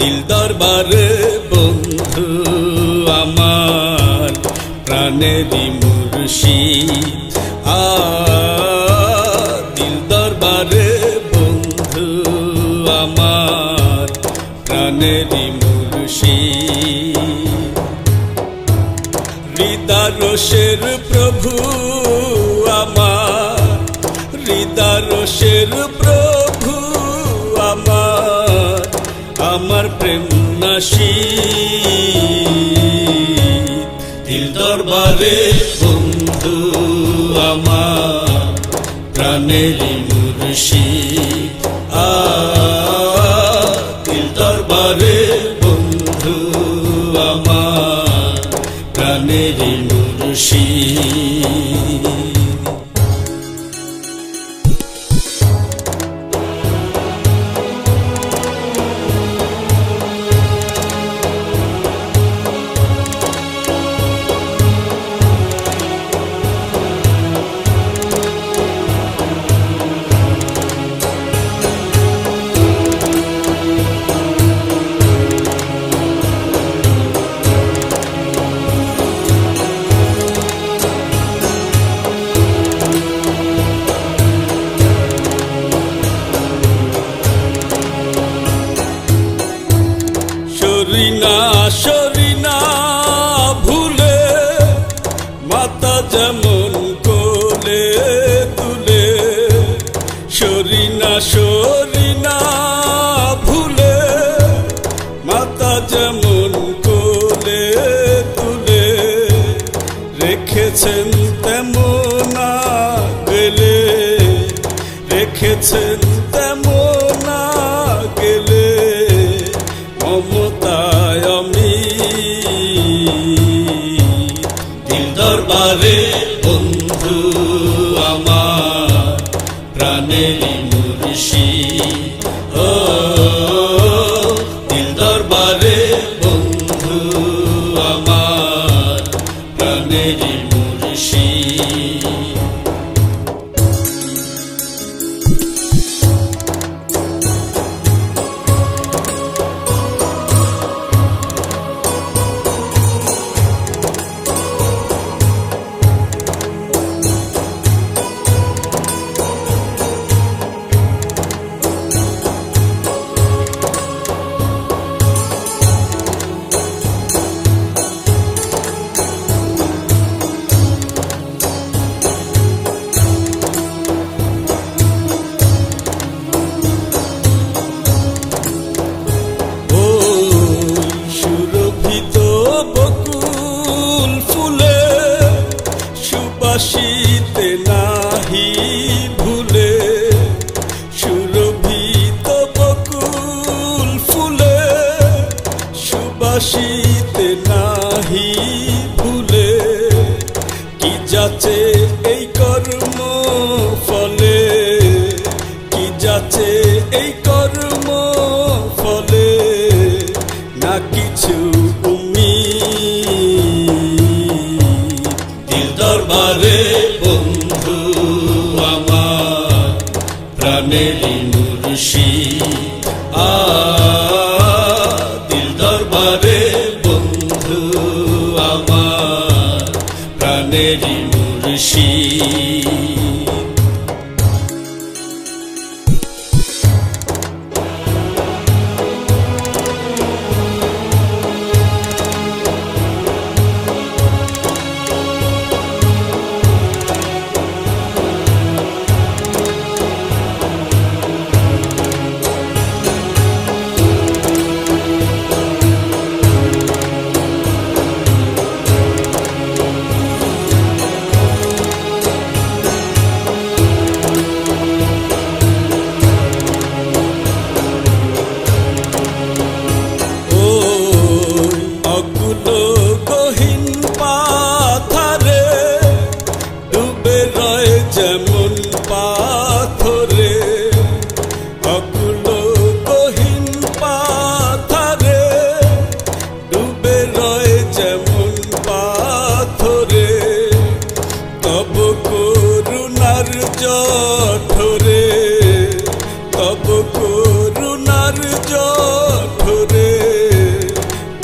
দরবারে বন্ধু আমার প্রাণেরই মুর্শিদ। আ দিল দরবারে বন্ধু আমার প্রাণেরই মুর্শিদ। হৃদারসের প্রভু আমার হৃদারসের প্রভু আমার প্রেম নাশি। দিল দরবারে বন্ধু আমার, প্রাণেরই মুর্শিদ আ দিল দরবারে বন্ধু আমার, প্রাণেরই মুর্শিদ chamou. মুর্শি এই কর্ম ফলে না কিছু উমি দিল দরবারে বন্ধু আমার, প্রাণেরই মুর্শি আ দিল দরবারে বন্ধু আমার, প্রাণেরই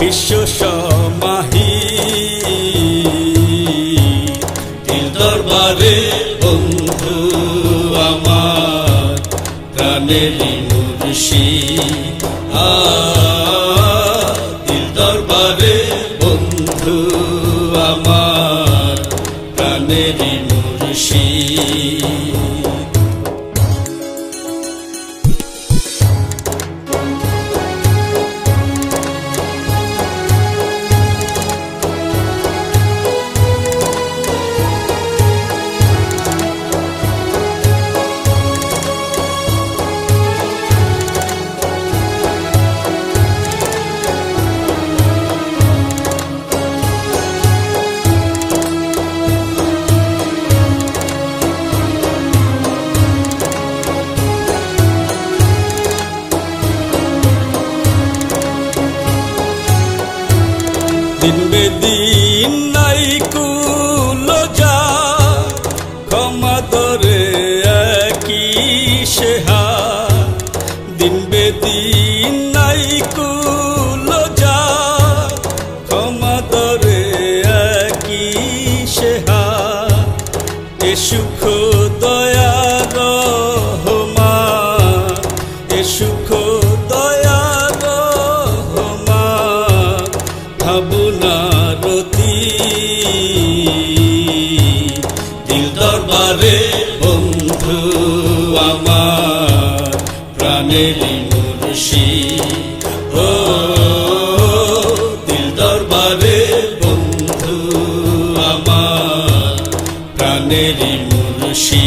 বিশ্ব সমাহি। দিল দরবারে বন্ধু আমার প্রাণেরই মুর্শি দিল দরবারে বন্ধু আমার প্রাণেরই দিন নাই কুল দিল দরবারে বন্ধু আমার প্রাণেরই মুর্শি ও দিল দরবারে বন্ধু আমার প্রাণেরই মুর্শি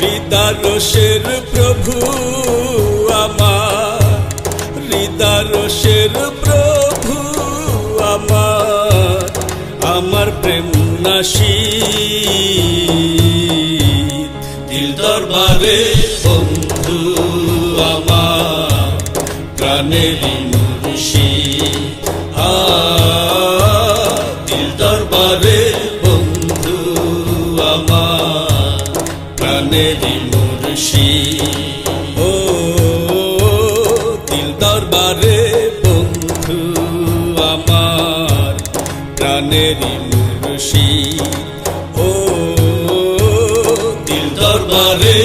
হৃদারসের প্রভু আমার হৃদারসের প্রভু আমার আমার প্রেম নাশি। দিল দরবারে বন্ধু আমার, প্রাণেরই মুর্শি মুর্শি ও দিল দরবারে বন্ধু আমার প্রাণেরই মুর্শি ও দিল দরবারে